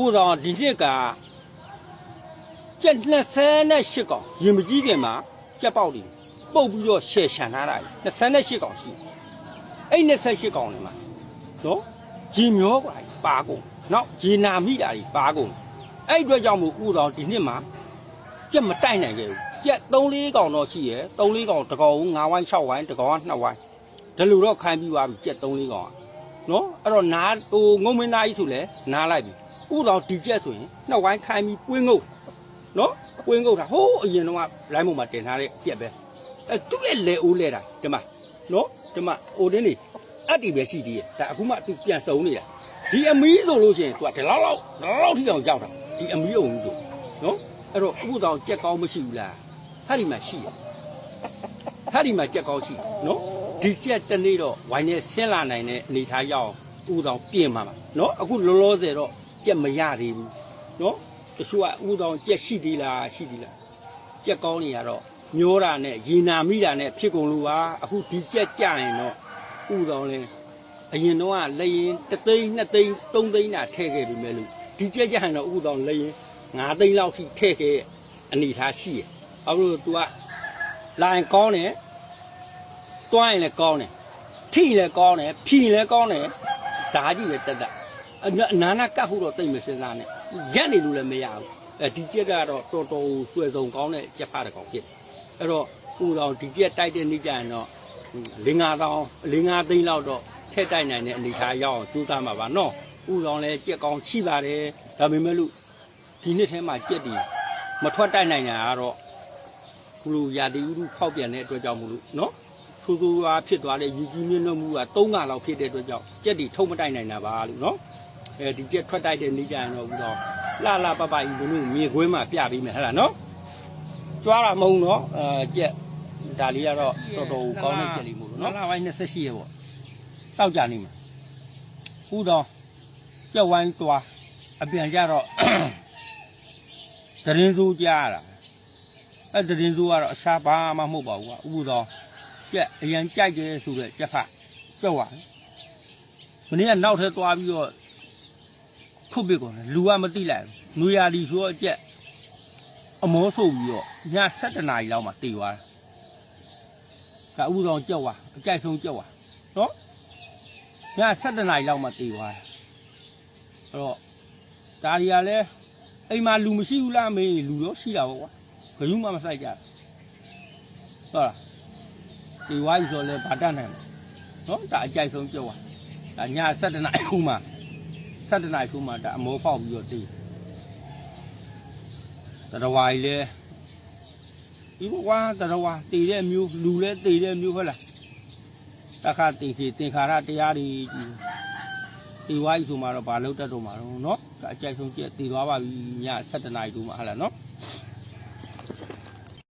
ဦးတော်ဒီနှစ်ကကျက်28ကောင်ရင်မကြီးခင်မှာကျက်ပေါက်တယ်ပုတ်ပြီးတော့ရှယ်ရှန်ထားတာ28ကောင်ရှိအဲ့28ကောင်တွေမှာနော်ရေမျောกว่าပါကုန်နောက်ရေနာမိတာတွေပါကုန်အဲ့အတွက်ကြောင့်မို့ဦးတော်ဒီနှစ်မှာကျက်မတိုက်နိုင်ခဲ့ဘူးကျက်3 4ကောင်တော့ရှိရယ်3 4ကောင်တကောင်5ဝိုင်း6ဝိုင်းတကောင်က2ဝိုင်းဒါလိုတော့ခိုင်းပြီးပါပြီကျက်3 4ကောင်က နော်အဲ့တော့နားဟိုငုံမင်းသားကြီးဆိုလဲနားလိုက်ပြီဥတော်ဒီကျက်ဆိုရင်နှစ်ဝိုင်းခိုင်းပြီးပွင်းငုတ်နော်ပွင်းငုတ်တာဟိုးအရင်တော့လိုင်းပေါ်မှာတင်ထားတဲ့ကြက်ပဲအဲသူ့ရဲ့လေအိုးလဲတာဒီမှာနော်ဒီမှာအိုတင်းနေအတ္တိပဲရှိသေးရဲ့ဒါအခုမှသူပြန်စုံနေတာဒီအမီးဆိုလို့ရှိရင်သူကဒီလောက်လောက်ဒီလောက်လောက်ထိအောင်ရောက်တာဒီအမီးအောင်ကြီးဆိုနော်အဲ့တော့ဥတော်ကြက်ကောင်းမရှိဘူးလားဟာဒီမှာရှိရဟာဒီမှာကြက်ကောင်းရှိနော် ဒီကြက်တစ်နေ့တော့ဝိုင်းနဲ့ဆင်းလာနိုင်တဲ့အနေထားရောက်ဥတောင်ပြင်မှာပါနော်အခုလောလောဆယ်တော့ကြက်မရသေးဘူးနော်တချို့ကဥတောင်ကြက်ရှိသေးလားရှိသေးလားကြက်ကောင်းနေရတော့မျောတာနဲ့ရေနာမိတာနဲ့ဖြစ်ကုန်လို့ပါအခုဒီကြက်ကြရင်တော့ဥတောင်လဲအရင်တော့ကလက်ရင်တစ်သိန်းနှစ်သိန်းသုံးသိန်းတာထည့်ခဲ့ပြီမဲ့လို့ဒီကြက်ကြရင်တော့ဥတောင်လက်ရင်ငါးသိန်းလောက်ထိထည့်ခဲ့တဲ့အနေထားရှိရအခုလို့ तू ကလာရင်ကောင်းတယ် တွားရင်လည်းကောင်းတယ်ထိရင်လည်းကောင်းတယ်ဖြီရင်လည်းကောင်းတယ်ဒါကြီးပဲတက်တက်အနအနာနာကတ်ဖို့တော့တိတ်မစင်စားနဲ့ရက်နေလို့လည်းမရဘူးအဲဒီကြက်ကတော့တော်တော်ဆွဲစုံကောင်းတဲ့ကြက်ဖတစ်ကောင်ဖြစ်တယ်အဲ့တော့ဥတော်ဒီကြက်တိုက်တဲ့နေ့ကျရင်တော့လင်းငါတောင်းလင်းငါသိန်းလောက်တော့ထက်တိုက်နိုင်တဲ့အနေထားရောက်အောင်ကြိုးစားမှာပါနော်ဥတော်လည်းကြက်ကောင်းရှိပါတယ်ဒါပေမဲ့လို့ဒီနှစ်ထဲမှာကြက်ဒီမထွက်တိုက်နိုင်တာကတော့ခုလိုရာသီဥတုဖောက်ပြန်တဲ့အတွက်ကြောင့်မလို့နော် ဆိုးဆိုးရွားဖြစ်သွားတဲ့ယူကြီးမြင့်နှုတ်မှုက၃ငါလောက်ဖြစ်တဲ့အတွက်ကြောင့်ကြက်တီထုံမတိုက်နိုင်တာပါလို့နော်အဲဒီကြက်ထွက်တိုက်တဲ့နေ့ကျရင်တော့ဘူးတော့လှလှပပကြီးဘုလို့မြေခွင်းမှာပြပေးမယ်ဟဲ့လားနော်ကြွားတာမဟုတ်နော်အဲကြက်ဒါလေးကတော့တော်တော်ကောင်းတဲ့ကြက်လေးမို့လို့နော်လှပိုင်း28ရဲ့ပေါ့တောက်ကြနေမှာဟူတော့ကြက်ဝိုင်းသွားအပြန်ကြတော့တရင်စိုးကြားရတာအဲ့တရင်စိုးကတော့အရှာဘာမှမဟုတ်ပါဘူးကွာဥပတော် ကြက်အရင်ကြိုက်တယ်ဆိုတဲ့ကြက်ဖတ်ကြောက်ရတယ်မင်းကနောက်ထပ်သွားပြီးတော့ခုတ်ပစ်ကုန်တယ်လူကမသိလိုက်ဘူးနွေရာလီဆိုတော့ကြက်အမောဆိုပြီးတော့ည7နာရီလောက်မှတေသွားတာဒါဥပတော်ကြောက်သွားအကြိုက်ဆုံးကြောက်သွားနော်ည7နာရီလောက်မှတေသွားတာအဲ့တော့ဒါရီကလည်းအိမ်မှာလူမရှိဘူးလားမေးလူတော့ရှိတာပေါ့ကွာဘယ်သူမှမဆိုင်ကြဘူးဟုတ်လား ဒီဝိုင်းဆိုလဲဗာတတ်နိုင်တယ်နော်ဒါအကြိုက်ဆုံးပြောတာဒါည7နာရီခုမှ7နာရီခုမှဒါအမောဖောက်ပြီးတော့တေးတရဝါကြီးလဲဒီဘဝတရဝါတေးတဲ့မျိုးလူလဲတေးတဲ့မျိုးဟုတ်လားတခါတေးခေသင်္ခါရတရားတွေဒီဝိုင်းဆိုမှတော့ဘာလို့တတ်တော့မှာတော့နော်ဒါအကြိုက်ဆုံးကြက်တေးသွားပါပြီည7နာရီခုမှဟုတ်လားနော်